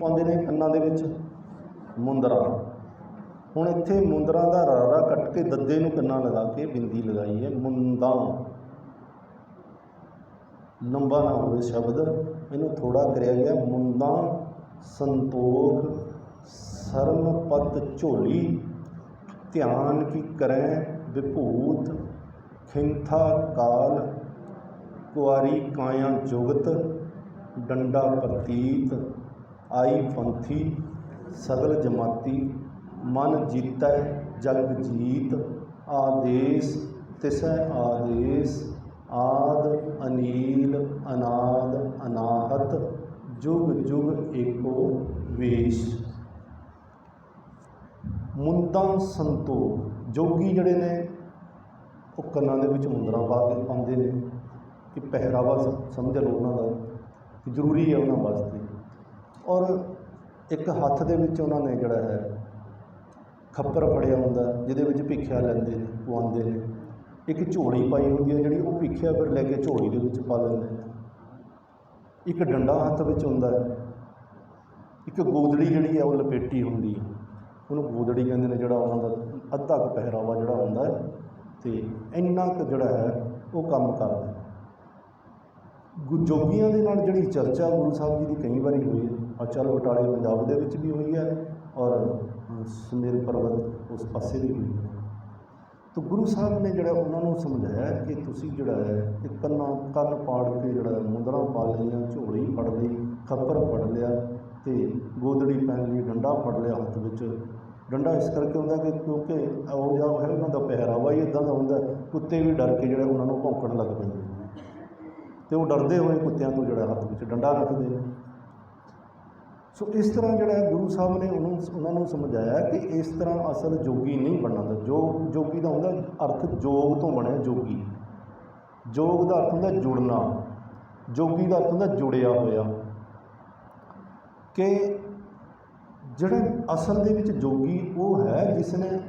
ਪਾਉਂਦੇ ਨੇ ਕੰਨਾਂ ਦੇ ਵਿੱਚ ਮੁੰਦਰਾ। ਹੁਣ ਇੱਥੇ ਮੁੰਦਰਾ ਦਾ ਰਾਰਾ ਕੱਟ ਕੇ ਦੱਦੇ ਨੂੰ ਕੰਨਾਂ ਲਗਾ ਕੇ ਬਿੰਦੀ ਲਗਾਈ ਹੈ, ਮੁੰਦਾਂ। ਲੰਬਾ ਨਾ ਹੋਵੇ ਸ਼ਬਦ, ਇਹਨੂੰ ਥੋੜਾ ਕਰਿਆ ਗਿਆ ਮੁੰਦਾਂ, ਸੰਤੋਖ ਸਰਮਪਤ ਝੋਲੀ, ਧਿਆਨ ਕੀ ਕਰੈ ਵਿਭੂਤ, ਖਿੰਥਾ ਕਾਲ, ਕੁਆਰੀ ਕਾਇਆ ਜੁਗਤ, ਡੰਡਾ ਪ੍ਰਤੀਤ। ਆਈ ਪੰਥੀ ਸਗਲ ਜਮਾਤੀ, ਮਨ ਜੀਤੈ ਜਗ ਜੀਤ, ਆਦੇਸ ਤਿਸੈ ਆਦੇਸ, ਆਦ ਅਨੀਲ, ਅਨਾਦ ਅਨਾਹਤ, ਜੁਗ ਜੁਗ ਏਕੋ ਵੇਸ਼। ਮੁੰਦਾਂ ਸੰਤੋ, ਜੋਗੀ ਜਿਹੜੇ ਨੇ, ਉਹ ਕੰਨਾਂ ਦੇ ਵਿੱਚ ਮੁੰਦਰਾਂ ਪਾ ਕੇ ਪਾਉਂਦੇ ਨੇ, ਕਿ ਪਹਿਰਾਵਾ ਸਮਝ ਲਓ ਉਹਨਾਂ ਦਾ ਜ਼ਰੂਰੀ ਹੈ ਉਹਨਾਂ ਵਾਸਤੇ। ਔਰ ਇੱਕ ਹੱਥ ਦੇ ਵਿੱਚ ਉਹਨਾਂ ਨੇ ਜਿਹੜਾ ਹੈ ਖੱਪਰ ਫੜਿਆ ਹੁੰਦਾ, ਜਿਹਦੇ ਵਿੱਚ ਭਿੱਖਿਆ ਲੈਂਦੇ ਨੇ, ਪਵਾਉਂਦੇ ਨੇ। ਇੱਕ ਝੋਲੀ ਪਾਈ ਹੁੰਦੀ ਹੈ, ਜਿਹੜੀ ਉਹ ਭਿੱਖਿਆ ਫਿਰ ਲੈ ਕੇ ਝੋਲੀ ਦੇ ਵਿੱਚ ਪਾ ਲੈਂਦੇ ਨੇ। ਇੱਕ ਡੰਡਾ ਹੱਥ ਵਿੱਚ ਹੁੰਦਾ ਹੈ। ਇੱਕ ਗੋਦੜੀ ਜਿਹੜੀ ਹੈ, ਉਹ ਲਪੇਟੀ ਹੁੰਦੀ ਹੈ। ਉਹਨੂੰ ਗੋਦੜੀ ਕਹਿੰਦੇ ਨੇ, ਜਿਹੜਾ ਉਹਨਾਂ ਦਾ ਅੱਧਾ ਕੁ ਪਹਿਰਾਵਾ ਜਿਹੜਾ ਹੁੰਦਾ ਹੈ, ਤੇ ਇੰਨਾ ਕੁ ਜਿਹੜਾ ਹੈ, ਉਹ ਕੰਮ ਕਰਦਾ ਹੈ। ਜੋਗੀਆਂ ਦੇ ਨਾਲ ਜਿਹੜੀ ਚਰਚਾ ਗੁਰੂ ਸਾਹਿਬ ਜੀ ਦੀ ਕਈ ਵਾਰੀ ਹੋਈ ਹੈ ਅਚਲ ਬਟਾਲੇ ਪੰਜਾਬ ਦੇ ਵਿੱਚ ਵੀ ਹੋਈ ਹੈ ਔਰ ਅ, ਸੁਮੇਰ ਪਰਬਤ ਉਸ ਪਾਸੇ ਵੀ ਹੋਈ ਹੈ। ਤਾਂ ਗੁਰੂ ਸਾਹਿਬ ਨੇ ਜਿਹੜਾ ਉਹਨਾਂ ਨੂੰ ਸਮਝਾਇਆ ਕਿ ਤੁਸੀਂ ਜਿਹੜਾ ਹੈ ਕਿ ਕੰਨਾਂ ਕੰਨ ਪਾੜ ਕੇ ਜਿਹੜਾ ਹੈ ਮੁੰਦਰਾਂ ਪਾ ਲਈਆਂ ਝੋਲੀ ਫੜ ਲਈ ਖੱਪਰ ਫੜ ਲਿਆ ਤੇ ਗੋਦੜੀ ਪਹਿਨ ਲਈ ਡੰਡਾ ਫੜ ਲਿਆ ਹੱਥ ਵਿੱਚ। ਡੰਡਾ ਇਸ ਕਰਕੇ ਹੁੰਦਾ ਕਿ ਕਿਉਂਕਿ ਉਹ ਜਿਹਾ ਹੈ ਉਹਨਾਂ ਦਾ ਪਹਿਰਾਵਾ ਹੀ ਇਦਾਂ ਦਾ ਹੁੰਦਾ ਕੁੱਤੇ ਵੀ ਡਰ ਕੇ ਜਿਹੜੇ ਉਹਨਾਂ ਨੂੰ ਭੌਂਕਣ ਲੱਗ ਪੈਂਦੇ ਨੇ। ਤੇ ਉਹ ਡਰਦੇ ਹੋਏ ਕੁੱਤਿਆਂ ਤੋਂ ਜਿਹੜਾ ਹੱਥ ਵਿੱਚ ਡੰਡਾ ਰੱਖਦੇ ਨੇ। ਸੋ ਇਸ ਤਰ੍ਹਾਂ ਜਿਹੜਾ ਗੁਰੂ ਸਾਹਿਬ ਨੇ ਉਹਨੂੰ ਉਹਨਾਂ ਨੂੰ ਸਮਝਾਇਆ ਕਿ ਇਸ ਤਰ੍ਹਾਂ ਅਸਲ ਜੋਗੀ ਨਹੀਂ ਬਣਨਾ ਦਾ ਜੋ, ਜੋਗੀ ਦਾ ਹੁੰਦਾ ਅਰਥ ਜੋਗ ਤੋਂ ਬਣਿਆ ਜੋਗੀ। ਜੋਗ ਦਾ ਅਰਥ ਹੁੰਦਾ ਜੁੜਨਾ। ਜੋਗੀ ਦਾ ਅਰਥ ਹੁੰਦਾ ਜੁੜਿਆ ਹੋਇਆ। ਕਿ ਜਿਹੜਾ ਅਸਲ ਦੇ ਵਿੱਚ ਜੋਗੀ ਉਹ ਹੈ, ਜਿਸ ਨੇ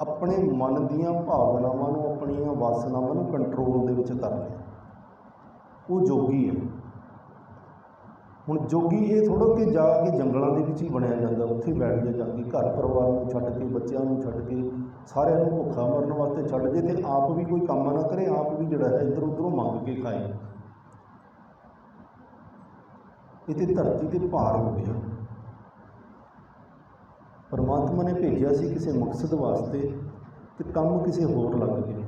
ਆਪਣੇ ਮਨ ਦੀਆਂ ਭਾਵਨਾਵਾਂ ਨੂੰ, ਆਪਣੀਆਂ ਵਾਸਨਾਵਾਂ ਨੂੰ ਕੰਟਰੋਲ ਦੇ ਵਿੱਚ ਕਰ ਲਿਆ। ਉਹ ਜੋਗੀ ਹੈ। ਹੁਣ ਜੋਗੀ ਇਹ ਥੋੜ੍ਹਾ ਕਿ ਜਾ ਕੇ ਜੰਗਲਾਂ ਦੇ ਵਿੱਚ ਹੀ ਬਣਿਆ ਜਾਂਦਾ, ਉੱਥੇ ਬੈਠ ਕੇ ਜਾ ਕੇ ਘਰ ਪਰਿਵਾਰ ਨੂੰ ਛੱਡ ਕੇ, ਬੱਚਿਆਂ ਨੂੰ ਛੱਡ ਕੇ, ਸਾਰਿਆਂ ਨੂੰ ਭੁੱਖਾ ਮਰਨ ਵਾਸਤੇ ਛੱਡ ਜੇ ਤੇ ਆਪ ਵੀ ਕੋਈ ਕੰਮ ਨਾ ਕਰੇ, ਆਪ ਵੀ ਜਿਹੜਾ ਹੈ ਇੱਧਰ ਉੱਧਰੋਂ ਮੰਗ ਕੇ ਖਾਏ। ਇਹ ਤੇ ਧਰਤੀ ਤੇ ਭਾਰ ਹੋ ਗਿਆ। ਪਰਮਾਤਮਾ ਨੇ ਭੇਜਿਆ ਸੀ ਕਿਸੇ ਮਕਸਦ ਵਾਸਤੇ ਤੇ ਕੰਮ ਕਿਸੇ ਹੋਰ ਲੱਗ ਗਿਆ।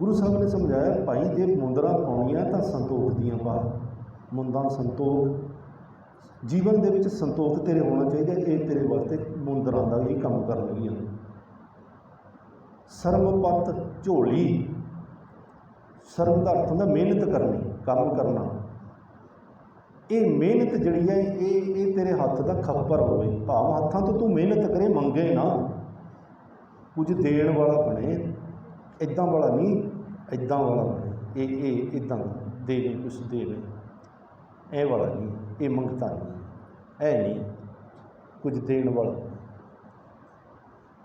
ਗੁਰੂ ਸਾਹਿਬ ਨੇ ਸਮਝਾਇਆ, ਭਾਈ, ਜੇ ਮੁੰਦਰਾ ਪਾਉਣੀਆਂ ਤਾਂ ਸੰਤੋਖ ਦੀਆਂ ਪਾ ਮੁੰਦਾਂ ਸੰਤੋਖ। ਜੀਵਨ ਦੇ ਵਿੱਚ ਸੰਤੋਖ ਤੇਰੇ ਹੋਣਾ ਚਾਹੀਦਾ, ਇਹ ਤੇਰੇ ਵਾਸਤੇ ਮੁੰਦਰਾਂ ਦਾ ਹੀ ਕੰਮ ਕਰਨਗੀਆਂ। ਸਰਮਪਤ ਝੋਲੀ। ਸਰਮ ਦਾ ਅਰਥ ਹੁੰਦਾ ਮਿਹਨਤ ਕਰਨੀ, ਕੰਮ ਕਰਨਾ। ਇਹ ਮਿਹਨਤ ਜਿਹੜੀ ਹੈ, ਇਹ ਇਹ ਤੇਰੇ ਹੱਥ ਦਾ ਖੱਪਰ ਹੋਵੇ। ਭਾਵ ਹੱਥਾਂ ਤੋਂ ਤੂੰ ਮਿਹਨਤ ਕਰੇ, ਮੰਗੇ ਨਾ। ਕੁਝ ਦੇਣ ਵਾਲਾ ਬਣੇ ਇਦਾਂ ਵਾਲਾ ਨਹੀਂ ਇਦਾਂ ਵਾਲਾ ਬਣੇ। ਇਹ ਇਹ ਇਦਾਂ ਦੇਵੇ ਕੁਝ ਦੇਵੇ। ਇਹ ਵਾਲਾ ਨਹੀਂ ਇਹ ਮੰਗਤਾ ਨਹੀਂ ਇਹ ਨਹੀਂ, ਕੁਝ ਦੇਣ ਵਾਲਾ।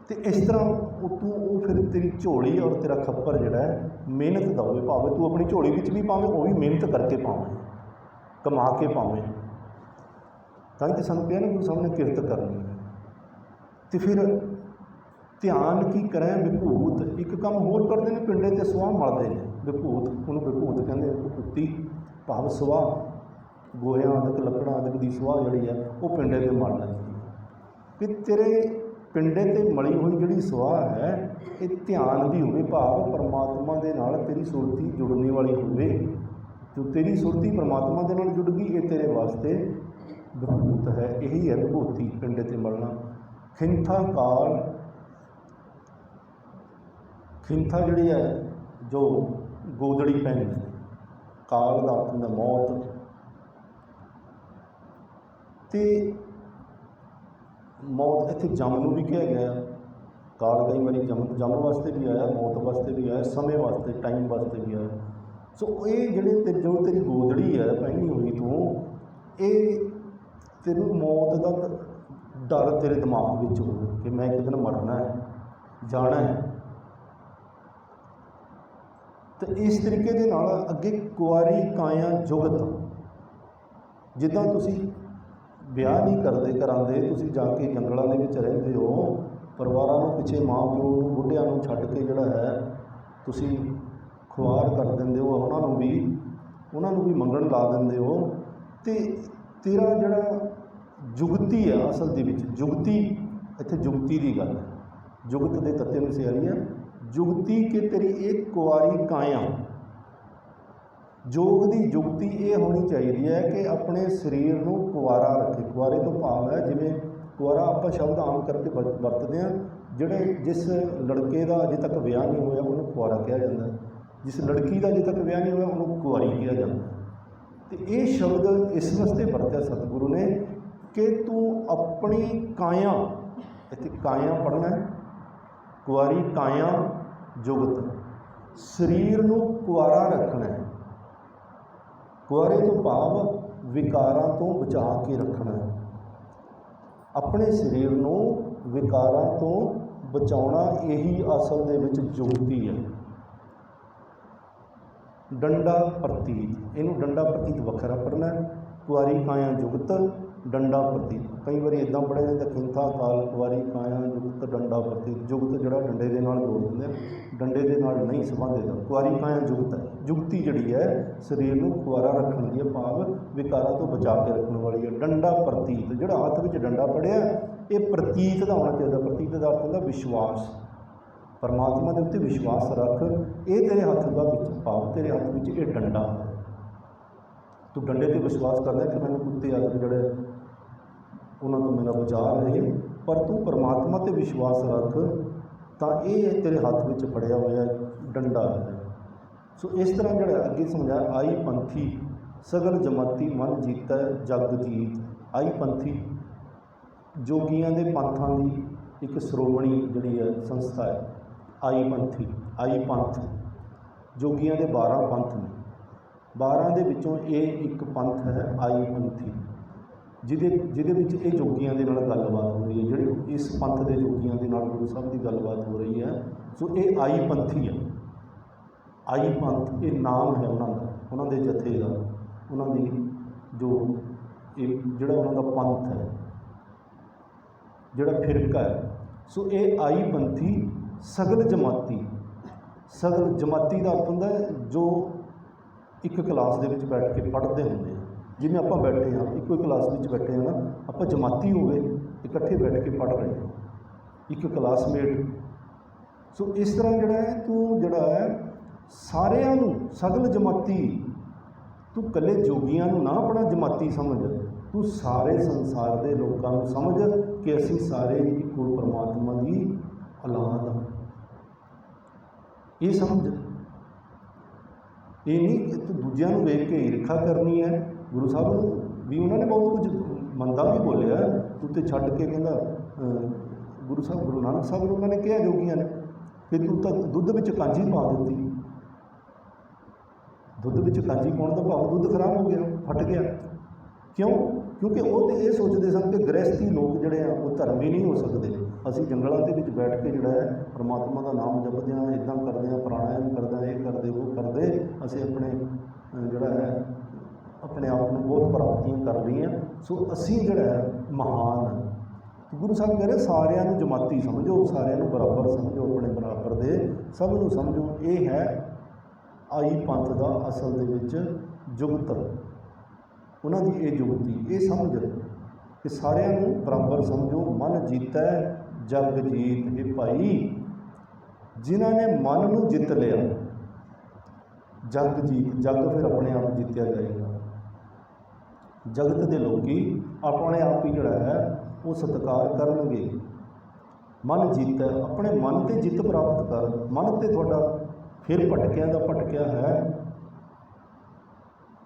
ਤੇ ਇਸ ਤਰ੍ਹਾਂ ਉਹ ਤੂੰ, ਉਹ ਫਿਰ ਤੇਰੀ ਝੋਲੀ ਔਰ ਤੇਰਾ ਖੱਪਰ ਜਿਹੜਾ ਹੈ, ਮਿਹਨਤ ਦਾ ਹੋਵੇ, ਭਾਵੇਂ ਤੂੰ ਆਪਣੀ ਝੋਲੀ ਵਿੱਚ ਵੀ ਪਾਵੇਂ, ਉਹ ਵੀ ਮਿਹਨਤ ਕਰਕੇ ਪਾਵੇਂ, ਕਮਾ ਕੇ ਪਾਵੇਂ। ਤਾਂ ਹੀ ਤਾਂ ਸਾਨੂੰ ਕਿਹਾ ਨਾ, ਗੁਰੂ ਸਾਹਿਬ ਨੇ ਕਿਰਤ ਕਰਨੀ ਹੈ। ਤੇ ਫਿਰ ਧਿਆਨ ਕੀ ਕਰੇ ਵਿਭੂਤ? ਇੱਕ ਕੰਮ ਹੋਰ ਕਰਦੇ ਨੇ, ਪਿੰਡੇ ਤੇ ਸੁਆਹ ਮਲਦੇ ਨੇ। ਵਿਭੂਤ, ਉਹਨੂੰ ਵਿਭੂਤ ਕਹਿੰਦੇ ਆ ਵਿਭੂਤੀ ਭਾਵ ਸੁਆਹ ਗੋਹਿਆਂ ਆਦਿਕ, ਲੱਕੜਾਂ ਆਦਿਕ ਦੀ ਸੁਆਹ ਜਿਹੜੀ ਆ, ਉਹ ਪਿੰਡੇ ਤੇ ਮਲ ਲੈਂਦੀ ਹੈ। ਕਿ ਤੇਰੇ ਪਿੰਡੇ ਤੇ ਮਲੀ ਹੋਈ ਜਿਹੜੀ ਸੁਆਹ ਹੈ, ਇਹ ਧਿਆਨ ਦੀ ਹੋਵੇ ਭਾਵ ਪਰਮਾਤਮਾ ਦੇ ਨਾਲ ਤੇਰੀ ਸੁਰਤੀ ਜੁੜਨੇ ਵਾਲੀ ਹੋਵੇ। ਜੋ ਤੇਰੀ ਸੁਰਤੀ ਪਰਮਾਤਮਾ ਦੇ ਨਾਲ ਜੁੜ ਗਈ, ਇਹ ਤੇਰੇ ਵਾਸਤੇ ਵਿਭੂਤ ਹੈ। ਇਹੀ ਹੈ ਵਿਭੂਤੀ, ਪਿੰਡੇ ਤੇ ਮਲਣਾ। ਖਿੰਥਾ ਕਾਲ, ਖਿੰਥਾ ਜਿਹੜੀ ਹੈ, ਜੋ ਗੋਦੜੀ ਪੈਂਦੀ ਹੈ, ਕਾਲ ਦਾ ਅਰਥ ਹੁੰਦਾ ਮੌਤ ਤੇ ਮੌਤ ਇੱਥੇ ਜਮ ਨੂੰ ਵੀ ਕਿਹਾ ਗਿਆ। ਕਾਲ ਕਈ ਵਾਰੀ ਜਮ ਜਮ ਵਾਸਤੇ ਵੀ ਆਇਆ, ਮੌਤ ਵਾਸਤੇ ਵੀ ਆਇਆ, ਸਮੇਂ ਵਾਸਤੇ ਟਾਈਮ ਵਾਸਤੇ ਵੀ ਆਇਆ। ਸੋ ਇਹ ਜਿਹੜੇ ਤੇ, ਜੋ ਤੇਰੀ ਗੋਦੜੀ ਹੈ ਪਹਿਲੀ ਹੋਈ ਤੂੰ, ਇਹ ਤੈਨੂੰ ਮੌਤ ਦਾ, ਡਰ ਤੇਰੇ ਦਿਮਾਗ ਵਿੱਚ ਹੋਵੇ ਕਿ ਮੈਂ ਇੱਕ ਦਿਨ ਮਰਨਾ ਹੈ, ਜਾਣਾ ਹੈ। ਤੇ ਇਸ ਤਰੀਕੇ ਦੇ ਨਾਲ ਅੱਗੇ ਕੁਆਰੀ ਕਾਇਆ ਜੁਗਤ, ਜਿੱਦਾਂ ਤੁਸੀਂ ਵਿਆਹ ਨਹੀਂ ਕਰਦੇ ਕਰਾਂਦੇ ਤੁਸੀਂ ਜਾ ਕੇ ਜੰਗਲਾਂ ਦੇ ਵਿੱਚ ਰਹਿੰਦੇ ਹੋ, ਪਰਿਵਾਰਾਂ ਨੂੰ ਪਿੱਛੇ ਮਾਂ ਪਿਓ ਨੂੰ, ਬੁੱਢਿਆਂ ਨੂੰ ਛੱਡ ਕੇ ਜਿਹੜਾ ਹੈ, ਤੁਸੀਂ ਖੁਆਰ ਕਰ ਦਿੰਦੇ ਹੋ, ਉਹਨਾਂ ਨੂੰ ਵੀ, ਉਹਨਾਂ ਨੂੰ ਵੀ ਮੰਗਣ ਲਾ ਦਿੰਦੇ ਹੋ। ਤੇ ਤੇਰਾ ਜਿਹੜਾ ਜੁਗਤੀ ਹੈ ਅਸਲ ਦੇ ਵਿੱਚ, ਜੁਗਤੀ ਇੱਥੇ ਜੁਗਤੀ ਦੀ ਗੱਲ ਹੈ। ਜੁਗਤ ਦੇ ਤੱਤੇ ਨੂੰ ਸਿਆਰੀ ਹੈ ਜੁਗਤੀ ਕਿ ਤੇਰੀ ਇਹ ਕੁਆਰੀ ਕਾਇਆ ਯੋਗ ਦੀ ਯੁਕਤੀ ਇਹ ਹੋਣੀ ਚਾਹੀਦੀ ਹੈ ਕਿ ਆਪਣੇ ਸਰੀਰ ਨੂੰ ਕੁਆਰਾ ਰੱਖੇ। ਕੁਆਰੇ ਤੋਂ ਭਾਵ ਹੈ ਜਿਵੇਂ ਕੁਆਰਾ ਆਪਾਂ ਸ਼ਬਦ ਆਮ ਕਰਕੇ ਵਰ- ਵਰਤਦੇ ਹਾਂ, ਜਿਹੜੇ ਜਿਸ ਲੜਕੇ ਦਾ ਅਜੇ ਤੱਕ ਵਿਆਹ ਨਹੀਂ ਹੋਇਆ ਉਹਨੂੰ ਕੁਆਰਾ ਕਿਹਾ ਜਾਂਦਾ ਹੈ। ਜਿਸ ਲੜਕੀ ਦਾ ਅਜੇ ਤੱਕ ਵਿਆਹ ਨਹੀਂ ਹੋਇਆ ਉਹਨੂੰ ਕੁਆਰੀ ਕਿਹਾ ਜਾਂਦਾ ਹੈ। ਤੇ ਇਹ ਸ਼ਬਦ ਇਸ ਵਾਸਤੇ ਵਰਤਿਆ ਸਤਿਗੁਰੂ ਨੇ ਕਿ ਤੂੰ ਆਪਣੀ ਕਾਇਆ, ਇੱਥੇ ਕਾਇਆ ਪੜ੍ਹਨਾ ਹੈ ਕੁਆਰੀ ਕਾਇਆ ਜੁਗਤ, ਸਰੀਰ ਨੂੰ ਕੁਆਰਾ ਰੱਖਣਾ ਹੈ। ਕੁਆਰੇ ਤੋਂ ਭਾਵ ਵਿਕਾਰਾਂ ਤੋਂ ਬਚਾ ਕੇ ਰੱਖਣਾ ਹੈ। ਆਪਣੇ ਸਰੀਰ ਨੂੰ ਵਿਕਾਰਾਂ ਤੋਂ ਬਚਾਉਣਾ ਇਹੀ ਅਸਲ ਦੇ ਵਿੱਚ ਜੁਗਤੀ ਹੈ। ਡੰਡਾ ਪ੍ਰਤੀਤ, ਇਹਨੂੰ ਡੰਡਾ ਪ੍ਰਤੀਤ ਵੱਖਰਾ ਪੜ੍ਹਨਾ ਕੁਆਰੀ ਕਾਇਆ ਜੁਗਤ ਡੰਡਾ ਪ੍ਰਤੀਤ ਕਈ ਵਾਰੀ ਇਦਾਂ ਪੜ੍ਹਿਆ ਜਾਂਦਾ ਖਿੰਥਾ ਕਾਲ ਕੁਆਰੀ ਕਾਇਆ, ਜੁਗਤ, ਡੰਡਾ ਪ੍ਰਤੀਤ ਜੁਗਤ ਜਿਹੜਾ ਡੰਡੇ ਦੇ ਨਾਲ ਜੋੜ ਦਿੰਦੇ ਡੰਡੇ ਦੇ ਨਾਲ ਨਹੀਂ ਸੰਬੰਧ ਇਹਦਾ। ਕਾਇਆ, ਜੁਗਤ ਹੈ। ਜੁਗਤੀ ਜਿਹੜੀ ਹੈ, ਸਰੀਰ ਨੂੰ ਕੁਆਰਾ ਰੱਖਣ ਦੀ ਹੈ ਭਾਵ ਵਿਕਾਰਾਂ ਤੋਂ ਬਚਾ ਕੇ ਰੱਖਣ ਵਾਲੀ ਹੈ। ਡੰਡਾ ਪ੍ਰਤੀਤ, ਜਿਹੜਾ ਹੱਥ ਵਿੱਚ ਡੰਡਾ ਪੜਿਆ ਇਹ ਪ੍ਰਤੀਤ ਦਾ ਹੋਣਾ ਚਾਹੀਦਾ। ਪ੍ਰਤੀਤ ਦਾ ਅਰਥ ਹੁੰਦਾ ਵਿਸ਼ਵਾਸ। ਪਰਮਾਤਮਾ ਦੇ ਉੱਤੇ ਵਿਸ਼ਵਾਸ ਰੱਖ। ਇਹ ਤੇਰੇ ਹੱਥ ਦਾ ਵਿੱਚ ਭਾਵ, ਤੇਰੇ ਹੱਥ ਵਿੱਚ ਇਹ ਡੰਡਾ। ਹੈ ਤੂੰ ਡੰਡੇ ਤੇ ਵਿਸ਼ਵਾਸ ਕਰਦਾ ਕਿ ਮੈਨੂੰ ਕੁੱਤੇ ਆਦਿ ਜਿਹੜੇ ਉਹਨਾਂ ਤੋਂ ਮੇਰਾ ਬਚਾਅ ਰਹੇ, ਪਰ ਤੂੰ ਪਰਮਾਤਮਾ ਤੇ ਵਿਸ਼ਵਾਸ ਰੱਖ, ਤਾਂ ਇਹ ਤੇਰੇ ਹੱਥ ਵਿੱਚ ਫੜਿਆ ਹੋਇਆ ਡੰਡਾ ਹੈ। ਸੋ ਇਸ ਤਰ੍ਹਾਂ ਜਿਹੜਾ ਅੱਗੇ ਸਮਝਾਇਆ ਆਈ ਪੰਥੀ, ਸਗਲ ਜਮਾਤੀ ਮਨ ਜੀਤੈ ਜਗ ਜੀਤ। ਆਈ ਪੰਥੀ, ਜੋਗੀਆਂ ਦੇ ਪੰਥਾਂ ਦੀ ਇੱਕ ਸ਼੍ਰੋਮਣੀ ਜਿਹੜੀ ਹੈ ਸੰਸਥਾ ਹੈ, ਆਈ ਪੰਥੀ, ਆਈ ਪੰਥ। ਜੋਗੀਆਂ ਦੇ 12 ਪੰਥ ਨੇ। 12 ਦੇ ਵਿੱਚੋਂ ਇਹ ਇੱਕ ਪੰਥ ਹੈ ਆਈ ਪੰਥੀ। ਜਿਹਦੇ ਜਿਹਦੇ ਵਿੱਚ ਇਹ ਜੋਗੀਆਂ ਦੇ ਨਾਲ ਗੱਲਬਾਤ ਹੋ ਰਹੀ ਹੈ, ਜਿਹੜੇ ਇਸ ਪੰਥ ਦੇ ਜੋਗੀਆਂ ਦੇ ਨਾਲ ਗੁਰੂ ਸਾਹਿਬ ਦੀ ਗੱਲਬਾਤ ਹੋ ਰਹੀ ਹੈ। ਸੋ ਇਹ ਆਈ ਪੰਥੀ ਹੈ ਆਈ ਪੰਥ, ਇਹ ਨਾਮ ਹੈ ਉਹਨਾਂ ਦਾ, ਉਹਨਾਂ ਦੇ ਜਥੇ ਦਾ, ਉਹਨਾਂ ਦੀ ਜੋ ਇਹ ਜਿਹੜਾ ਉਹਨਾਂ ਦਾ ਪੰਥ ਹੈ, ਜਿਹੜਾ ਫਿਰਕਾ ਹੈ। ਸੋ ਇਹ ਆਈ ਪੰਥੀ ਸਗਲ ਜਮਾਤੀ ਸਗਲ ਜਮਾਤੀ ਦਾ ਅਰਥ ਹੁੰਦਾ ਜੋ ਇੱਕ ਕਲਾਸ ਦੇ ਵਿੱਚ ਬੈਠ ਕੇ ਪੜ੍ਹਦੇ ਹੁੰਦੇ ਜਿਵੇਂ ਆਪਾਂ ਬੈਠੇ ਹਾਂ, ਇੱਕੋ ਹੀ ਕਲਾਸ ਵਿੱਚ ਬੈਠੇ ਹਾਂ ਨਾ, ਆਪਾਂ ਜਮਾਤੀ ਹੋ ਗਏ ਇਕੱਠੇ ਬੈਠ ਕੇ ਪੜ੍ਹ ਰਹੇ ਹਾਂ। ਇੱਕ ਕਲਾਸਮੇਟ ਸੋ ਇਸ ਤਰ੍ਹਾਂ ਜਿਹੜਾ ਹੈ, ਤੂੰ ਜਿਹੜਾ ਹੈ, ਸਾਰਿਆਂ ਨੂੰ ਸਗਲ ਜਮਾਤੀ, ਤੂੰ ਇਕੱਲੇ ਜੋਗੀਆਂ ਨੂੰ ਨਾ ਆਪਣਾ ਜਮਾਤੀ ਸਮਝ। ਤੂੰ ਸਾਰੇ ਸੰਸਾਰ ਦੇ ਲੋਕਾਂ ਨੂੰ ਸਮਝ ਕਿ ਅਸੀਂ ਸਾਰੇ ਇੱਕੋ ਪਰਮਾਤਮਾ ਦੀ ਔਲਾਦ ਹਾਂ। ਇਹ ਸਮਝ। ਇਹ ਨਹੀਂ ਕਿ ਤੂੰ ਦੂਜਿਆਂ ਨੂੰ ਵੇਖ ਕੇ ਈਰਖਾ ਕਰਨੀ ਹੈ ਗੁਰੂ ਸਾਹਿਬ ਨੂੰ ਵੀ ਉਹਨਾਂ ਨੇ ਬਹੁਤ ਕੁਝ ਮੰਦਾ ਵੀ ਬੋਲਿਆ ਤੂੰ ਤੇ ਛੱਡ ਕੇ ਕਹਿੰਦਾ ਗੁਰੂ ਸਾਹਿਬ, ਗੁਰੂ ਨਾਨਕ ਸਾਹਿਬ ਨੂੰ ਉਹਨਾਂ ਨੇ ਕਿਹਾ, ਜੋਗੀਆਂ ਨੇ ਕਿ ਤੂੰ ਤਾਂ ਦੁੱਧ ਵਿੱਚ ਕਾਂਜੀ ਪਾ ਦਿੱਤੀ। ਦੁੱਧ ਵਿੱਚ ਕਾਂਜੀ ਪਾਉਣ ਦਾ ਭਾਵ ਦੁੱਧ ਖਰਾਬ ਹੋ ਗਿਆ, ਫਟ ਗਿਆ। ਕਿਉਂ? ਕਿਉਂਕਿ ਉਹ ਤੇ ਇਹ ਸੋਚਦੇ ਸਨ ਕਿ ਗ੍ਰਹਿਸਥੀ ਲੋਕ ਜਿਹੜੇ ਆ, ਉਹ ਧਰਮੀ ਨਹੀਂ ਹੋ ਸਕਦੇ। ਅਸੀਂ ਜੰਗਲਾਂ ਦੇ ਵਿੱਚ ਬੈਠ ਕੇ ਜਿਹੜਾ ਹੈ, ਪਰਮਾਤਮਾ ਦਾ ਨਾਮ ਜਪਦੇ ਹਾਂ ਇਦਾਂ ਕਰਦੇ ਹਾਂ, ਪ੍ਰਾਣਾਯਾਮ ਕਰਦੇ ਹਾਂ, ਇਹ ਕਰਦੇ, ਉਹ ਕਰਦੇ। ਅਸੀਂ ਆਪਣੇ ਜਿਹੜਾ ਹੈ ਆਪਣੇ ਆਪ ਨੂੰ ਬਹੁਤ ਪ੍ਰਾਪਤੀਆਂ ਕਰ ਰਹੀਆਂ। ਸੋ ਅਸੀਂ ਜਿਹੜਾ ਮਹਾਨ ਗੁਰੂ ਸਾਹਿਬ ਕਹਿੰਦੇ ਸਾਰਿਆਂ ਨੂੰ ਜਮਾਤੀ ਸਮਝੋ, ਸਾਰਿਆਂ ਨੂੰ ਬਰਾਬਰ ਸਮਝੋ, ਆਪਣੇ ਬਰਾਬਰ ਦੇ। ਸਭ ਨੂੰ ਸਮਝੋ, ਇਹ ਹੈ ਆਈ ਪੰਥ ਦਾ ਅਸਲ ਦੇ ਵਿੱਚ ਜੁਗਤ। ਉਹਨਾਂ ਦੀ ਇਹ ਜੁਗਤੀ, ਇਹ ਸਮਝ ਕਿ ਸਾਰਿਆਂ ਨੂੰ ਬਰਾਬਰ ਸਮਝੋ। ਮਨ ਜੀਤੈ, ਜਗ ਜੀਤ ਇਹ ਭਾਈ। ਜਿਨ੍ਹਾਂ ਨੇ ਮਨ ਨੂੰ ਜਿੱਤ ਲਿਆ, ਜਗ ਜੀਤ, ਜਗ ਫਿਰ ਆਪਣੇ ਆਪ ਜਿੱਤਿਆ ਜਾਏਗਾ। ਜਗਤ ਦੇ ਲੋਕੀ ਆਪਣੇ ਆਪ ਹੀ ਜਿਹੜਾ ਹੈ, ਉਹ ਸਤਿਕਾਰ ਕਰਨਗੇ। ਮਨ ਜੀਤੈ ਆਪਣੇ ਮਨ ਤੇ ਜਿੱਤ ਪ੍ਰਾਪਤ ਕਰ, ਮਨ ਤੇ ਤੁਹਾਡਾ ਫਿਰ ਭਟਕਿਆ ਦਾ ਭਟਕਿਆ ਹੈ।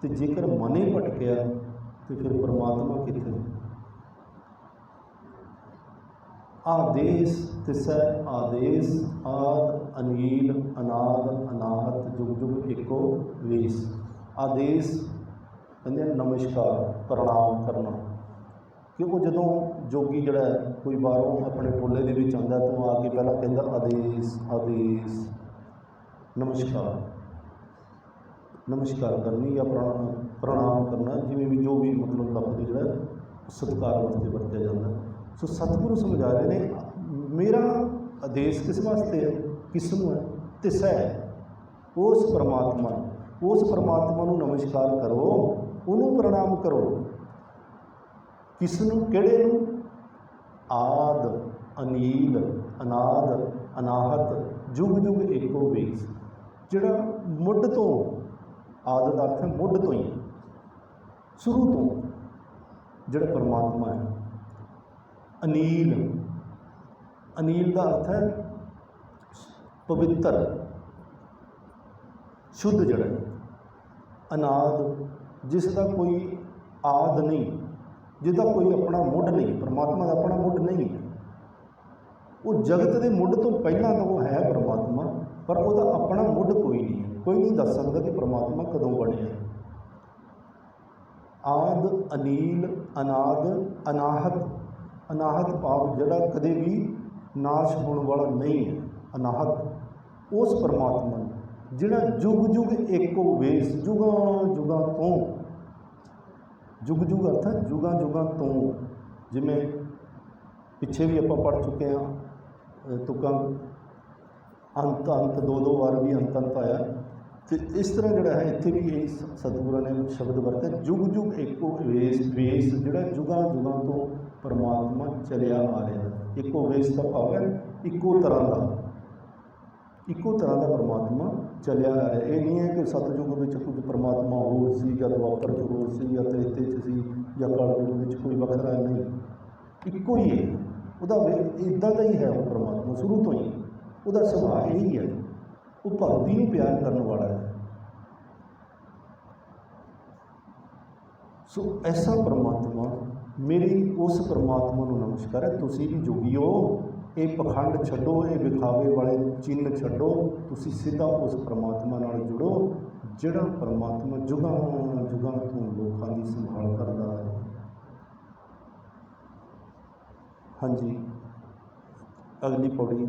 ਤੇ ਜੇਕਰ ਮਨ ਹੀ ਭਟਕਿਆ, ਤੇ ਫਿਰ ਪਰਮਾਤਮਾ ਕਿੱਥੇ? ਆਦੇਸ ਤਿਸੈ ਆਦੇਸ, ਆਦ, ਅਨੀਲ, ਅਨਾਦ, ਅਨਾਹਤ ਜੁਗ ਜੁਗ ਏਕੋ, ਵੇਸ। ਆਦੇਸ ਕਹਿੰਦੇ ਨਮਸਕਾਰ, ਪ੍ਰਣਾਮ ਕਰਨਾ। ਕਿਉਂਕਿ ਜਦੋਂ ਜੋਗੀ ਜਿਹੜਾ ਕੋਈ ਬਾਹਰੋਂ ਆਪਣੇ ਟੋਲੇ ਦੇ ਵਿੱਚ ਆਉਂਦਾ ਤਾਂ ਉਹ ਆ ਕੇ ਪਹਿਲਾਂ ਕਹਿੰਦਾ, ਆਦੇਸ ਆਦੇਸ। ਨਮਸਕਾਰ। ਨਮਸਕਾਰ ਕਰਨੀ ਜਾਂ ਪ੍ਰਣਾਮ ਕਰਨਾ, ਜਿਵੇਂ ਵੀ ਜੋ ਵੀ ਮਤਲਬ ਲਫ਼ਜ਼ ਜਿਹੜਾ ਸਤਿਕਾਰ ਵਾਸਤੇ ਵਰਤਿਆ ਜਾਂਦਾ। ਸੋ ਸਤਿਗੁਰੂ ਸਮਝਾ ਰਹੇ ਨੇ, ਮੇਰਾ ਆਦੇਸ਼ ਕਿਸ ਵਾਸਤੇ ਹੈ? ਕਿਸ ਨੂੰ ਹੈ? ਤਿਸੈ ਉਸ ਪਰਮਾਤਮਾ ਉਸ ਪਰਮਾਤਮਾ ਨੂੰ ਨਮਸਕਾਰ ਕਰੋ। ਉਹਨੂੰ ਪ੍ਰਣਾਮ ਕਰੋ। ਕਿਸ ਨੂੰ ਕਿਹੜੇ ਨੂੰ ਆਦ, ਅਨੀਲ, ਅਨਾਦ, ਅਨਾਹਤ, ਜੁਗ ਜੁਗ ਏਕੋ ਵੇਸ ਜਿਹੜਾ ਮੁੱਢ ਤੋਂ, ਆਦ ਦਾ ਅਰਥ ਹੈ ਮੁੱਢ ਤੋਂ ਹੀ। ਸ਼ੁਰੂ ਤੋਂ ਜਿਹੜਾ ਪਰਮਾਤਮਾ ਹੈ। ਅਨੀਲ। ਅਨੀਲ ਦਾ ਅਰਥ ਹੈ ਪਵਿੱਤਰ, ਸ਼ੁੱਧ ਜਿਹੜਾ ਹੈ। ਅਨਾਦ ਜਿਸ ਦਾ ਕੋਈ ਆਦ ਨਹੀਂ ਜਿਹਦਾ ਕੋਈ ਆਪਣਾ ਮੁੱਢ ਨਹੀਂ, ਪਰਮਾਤਮਾ ਦਾ ਆਪਣਾ ਮੁੱਢ ਨਹੀਂ। ਹੈ ਉਹ ਜਗਤ ਦੇ ਮੁੱਢ ਤੋਂ ਪਹਿਲਾਂ ਤਾਂ ਉਹ ਹੈ ਪਰਮਾਤਮਾ, ਪਰ ਉਹਦਾ ਆਪਣਾ ਮੁੱਢ ਕੋਈ ਨਹੀਂ ਹੈ। ਕੋਈ ਨਹੀਂ ਦੱਸ ਸਕਦਾ ਕਿ ਪਰਮਾਤਮਾ ਕਦੋਂ ਬਣਿਆ ਆਦ, ਅਨੀਲ, ਅਨਾਦ, ਅਨਾਹਤ ਅਨਾਹਤ ਭਾਵ ਜਿਹੜਾ ਕਦੇ ਵੀ ਨਾਸ਼ ਹੋਣ ਵਾਲਾ ਨਹੀਂ ਹੈ। ਅਨਾਹਤ, ਉਸ ਪਰਮਾਤਮਾ ਨੂੰ। ਜਿਹੜਾ ਜੁਗ ਜੁਗ ਏਕੋ ਵੇਸ ਜੁਗਾਂ ਜੁਗਾਂ ਤੋਂ। ਜੁਗ ਜੁਗ ਅਰਥ ਹੈ ਜੁਗਾਂ ਜੁਗਾਂ ਤੋਂ। ਜਿਵੇਂ ਪਿੱਛੇ ਵੀ ਆਪਾਂ ਪੜ ਚੁੱਕੇ ਹਾਂ ਅ, ਤੁਕਾਂ ਅੰਤ ਅੰਤ ਦੋ ਦੋ ਵਾਰ ਵੀ ਅੰਤ ਅੰਤ ਆਇਆ। ਤੇ ਇਸ ਤਰ੍ਹਾਂ ਜਿਹੜਾ ਹੈ ਇੱਥੇ ਵੀ ਇਹ ਸਤਿਗੁਰਾਂ ਨੇ ਸ਼ਬਦ ਵਰਤਿਆ ਜੁਗ ਜੁਗ ਏਕੋ ਵੇਸ ਵੇਸ ਜਿਹੜਾ ਜੁਗਾਂ ਜੁਗਾਂ ਤੋਂ ਪਰਮਾਤਮਾ ਚਲਿਆ ਆ ਰਿਹਾ। ਇੱਕੋ ਵੇਸ ਦਾ ਭਾਵ ਹੈ ਇੱਕੋ ਤਰ੍ਹਾਂ ਦਾ। ਇੱਕੋ ਤਰ੍ਹਾਂ ਦਾ ਪਰਮਾਤਮਾ ਚੱਲਿਆ ਆ ਰਿਹਾ ਇਹ ਨਹੀਂ ਹੈ ਕਿ ਸਤਜੁਗ ਵਿੱਚ ਕੁਝ ਪਰਮਾਤਮਾ ਹੋਰ ਸੀ ਜਾਂ ਦੁਆਪਰ ਚ ਹੋਰ ਸੀ ਜਾਂ ਤ੍ਰੇਤੇ ਚ ਸੀ ਜਾਂ ਕਲਯੁਗ ਵਿੱਚ ਕੋਈ ਵੱਖਰਾ ਨਹੀਂ। ਇੱਕੋ ਹੀ ਹੈ। ਉਹਦਾ ਇਦਾਂ ਦਾ ਹੀ ਹੈ ਉਹ ਪਰਮਾਤਮਾ, ਸ਼ੁਰੂ ਤੋਂ ਹੀ। ਉਹਦਾ ਸੁਭਾਅ ਇਹ ਹੀ। ਹੈ ਉਹ ਭਗਤੀ ਨੂੰ ਪਿਆਰ ਕਰਨ ਵਾਲਾ ਹੈ। ਸੋ ਐਸਾ ਪਰਮਾਤਮਾ ਮੇਰੀ ਉਸ ਪਰਮਾਤਮਾ ਨੂੰ ਨਮਸਕਾਰ ਹੈ। ਤੁਸੀਂ ਵੀ ਜੋਗੀਓ ਇਹ ਪਖੰਡ ਛੱਡੋ, ਇਹ ਵਿਖਾਵੇ ਵਾਲੇ ਚਿੰਨ ਛੱਡੋ, ਤੁਸੀਂ ਸਿੱਧਾ ਉਸ ਪਰਮਾਤਮਾ ਨਾਲ ਜੁੜੋ, ਜਿਹੜਾ ਪਰਮਾਤਮਾ ਜੁਗਾਂ ਜੁਗਾਂ ਤੋਂ ਲੋਕਾਂ ਦੀ ਸੰਭਾਲ ਕਰਦਾ ਹੈ। ਹਾਂਜੀ। ਅਗਲੀ ਪੌੜੀ।